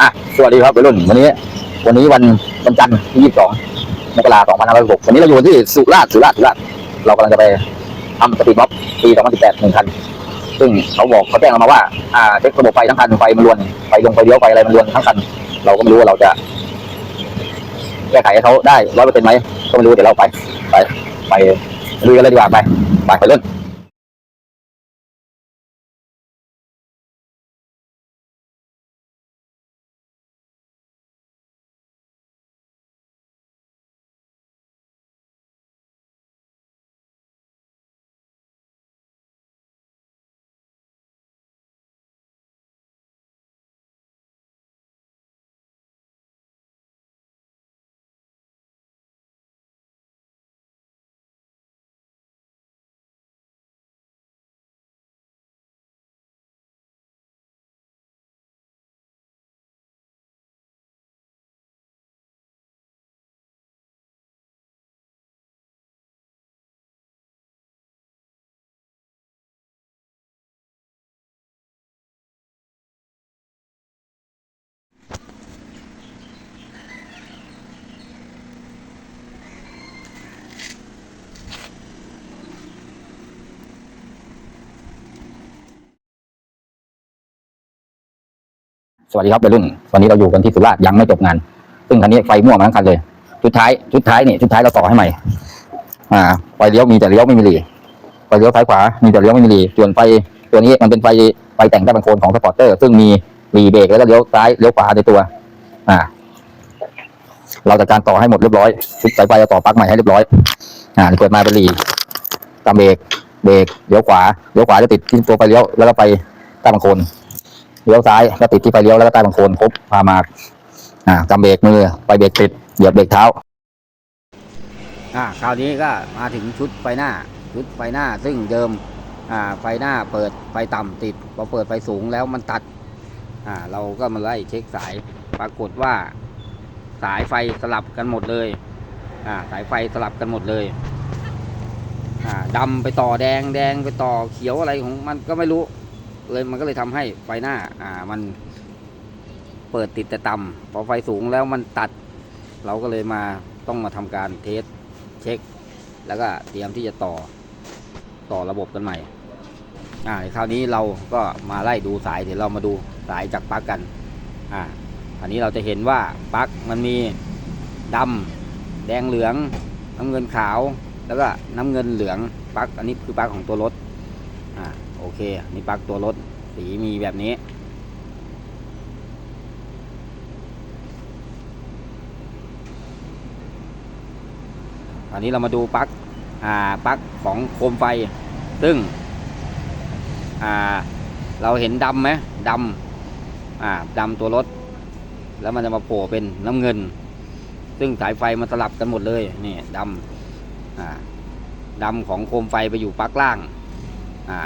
อะสวัสดีครับวัยรุ่นวันนี้ วันนี้วันวันจันทร์ที่22มกราคม2566วันนี้เราอยู่ที่สุราษฎร์สุราษฎร์สุราษฎร์เรากำลังจะไปทำสปีดบ็อกซ์ปี2018หนึ่งคันซึ่งเขาบอกเขาแจ้งเรามาว่าอ่าเช็คระบบไฟทั้งคันไฟมันรวนไฟลงไฟเลี้ยวไฟอะไรมันรวนทั้งคัน เราก็ไม่รู้ว่าเราจะแก้ไขให้เขาได้ร้อยเปอร์เซ็นต์ไหมก็ไม่รู้เดี๋ยวเราไป ไปไปลุยกันเลยดีกว่าไปไปไปริ่ม สวัสดีครับวัยรุ่น วันนี้เราอยู่กันที่สุราษฎร์ยังไม่จบงาน ซึ่งคันนี้ไฟมั่วมาทั้งคันเลย ชุดท้าย ชุดท้ายนี่ ชุดท้ายเราต่อให้ใหม่ อ่า ไฟเลี้ยวมีแต่เลี้ยวไม่มีหลีไฟเลี้ยวซ้ายขวา มีแต่เลี้ยวไม่มีหลีส่วนไฟตัวนี้มันเป็นไฟ ไฟแต่งใต้บังโคนของสปอร์เตอร์ ซึ่งมีหลีเบรกแล้วก็เลี้ยวซ้าย เลี้ยวขวาในตัว อ่า เราจัดการต่อให้หมดเรียบร้อย ชุดสายไฟเราต่อปลั๊กใหม่ให้เรียบร้อย อ่า เปิดมาเป็นหลีตามเบรก เบรก เลี้ยวขวา เลี้ยวขวาจะติดที่ตัวไฟเลี้ยว แล้วก็ไปใต้บังโคน เลี้ยวซ้ายก็ติดที่ไฟเลี้ยวแล้วก็ใต้บังโคนครบพามาอ่ากำเบรกมือไฟเบรกติดเหยียบเบรกเท้าอ่าคราวนี้ก็มาถึงชุดไฟหน้า ชุดไฟหน้าซึ่งเดิมอ่าไฟหน้าเปิดไฟต่ำติดพอเปิดไฟสูงแล้วมันตัดอ่าเราก็มาไล่เช็คสายปรากฏว่า สายไฟสลับกันหมดเลยอ่าสายไฟสลับกันหมดเลยอ่าดำไปต่อแดงแดงไปต่อเขียวอะไรของมันก็ไม่รู้ เลยมันก็เลยทำให้ไฟหน้าอ่ามันเปิดติดแต่ต่ำพอไฟสูงแล้วมันตัด เราก็เลยมาต้องมาทำการเทสเช็ค แล้วก็เตรียมที่จะต่อต่อระบบกันใหม่อ่าคราวนี้เราก็มาไล่ดูสายเดี๋ยวเรามาดูสายจากปลั๊กกันอ่าอันนี้เราจะเห็นว่าปลั๊กมันมีดำแดงเหลืองน้ำเงินขาว แล้วก็น้ำเงินเหลืองปลั๊กอันนี้คือปลั๊กของตัวรถอ่า โอเค นี่ปลั๊กตัวรถ สีมีแบบนี้อันนี้เรามาดูปลั๊กอ่าปลั๊กของโคมไฟ ซึ่ง อ่า เราเห็นดำไหมดำอ่าดำตัวรถ แล้วมันจะมาโผล่เป็นน้ำเงิน ซึ่งสายไฟมันสลับกันหมดเลย นี่ดำอ่าดำของโคมไฟไปอยู่ปลั๊กล่าง อ่า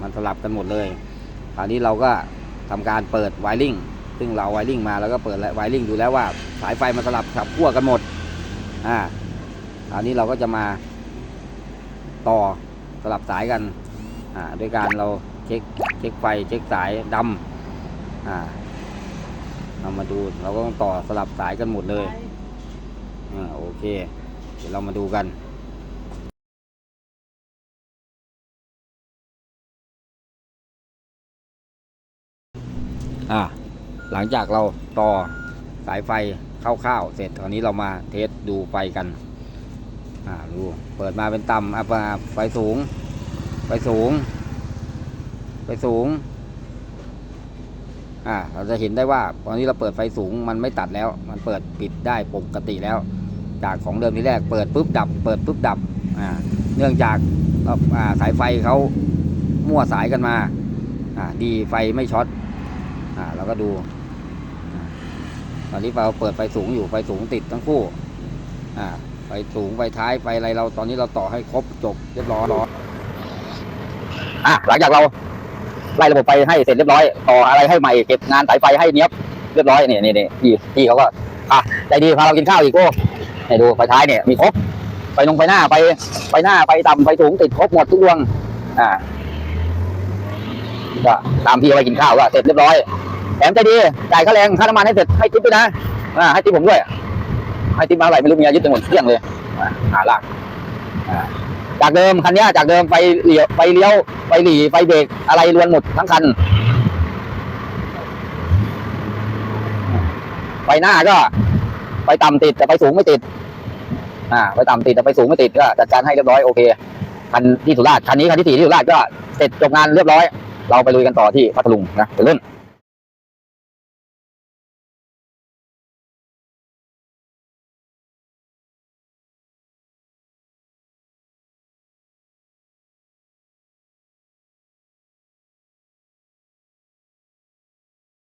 มันสลับกันหมดเลยคราวนี้เราก็ทำการเปิดไวริงซึ่งเราไวริงมาแล้วก็เปิดไวริ่งดูแล้วว่าสายไฟมันสลับสับขั้วกันหมดอ่าคราวนี้เราก็จะมาต่อสลับสายกันอ่าด้วยการเราเช็คเช็คไฟเช็คสายดำอ่าเรามาดูเราก็ต้องต่อสลับสายกันหมดเลยอ่าโอเค เดี๋ยวเรามาดูกัน อ่าหลังจากเราต่อสายไฟเข้าๆเสร็จคราวนี้เรามาเทสดูไฟกันอ่าดูเปิดมาเป็นต่ำอะมาไฟสูง ไฟสูง ไฟสูงอ่าเราจะเห็นได้ว่าตอนนี้เราเปิดไฟสูงมันไม่ตัดแล้ว มันเปิดปิดได้ปกติแล้ว จากของเดิมที่แรกเปิดปุ๊บดับ เปิดปุ๊บดับอ่าเนื่องจากอ่าสายไฟเขามั่วสายกันมาอ่าดีไฟไม่ช็อต อ่าเราก็ดูตอนนี้เราเปิดไฟสูงอยู่ไฟสูงติดทั้งคู่อ่าไฟสูงไฟท้ายไฟอะไรเราตอนนี้เราต่อให้ครบจบเรียบร้อยอะหลังจากเราไล่ระบบไฟให้เสร็จเรียบร้อยต่ออะไรให้ใหม่เก็บงานสายไฟให้เนี้ยบเรียบร้อยนี่นี่นี่พี่พี่เขาก็อะใจดีพาเรากินข้าวอีกโก้เนี่ยดูไฟท้ายเนี่ยมีครบไฟลงไฟหน้าไฟไฟหน้าไฟต่ำไฟสูงติดครบหมดทุกดวงอ่า ก็ตามพี่ไปกินข้าวก็เสร็จเรียบร้อยแถมใจดีจ่ายค่าแรงค่าน้ำมันให้เสร็จให้ทิปด้วยนะอ่าให้ทิปผมด้วย ให้ทิปมาเท่าไหร่ไม่รู้เมียยึดไปหมดเที่ยงเลยหาลากอ่าจากเดิมคันนี้จากเดิมไฟเลี้ยวไฟเลี้ยวไฟหลีไฟเบรกอะไรรวนหมดทั้งคันไฟหน้าก็ไฟต่ำติดแต่ไฟสูงไม่ติด อ่าไฟต่ำติดแต่ไฟสูงไม่ติดก็จัดการให้เรียบร้อยโอเคคันที่สุราษฎร์คันนี้คันที่สี่ที่สุราษฎร์ก็เสร็จจบงานเรียบร้อย เราไปลุยกันต่อที่พัทลุงนะเดินเล่น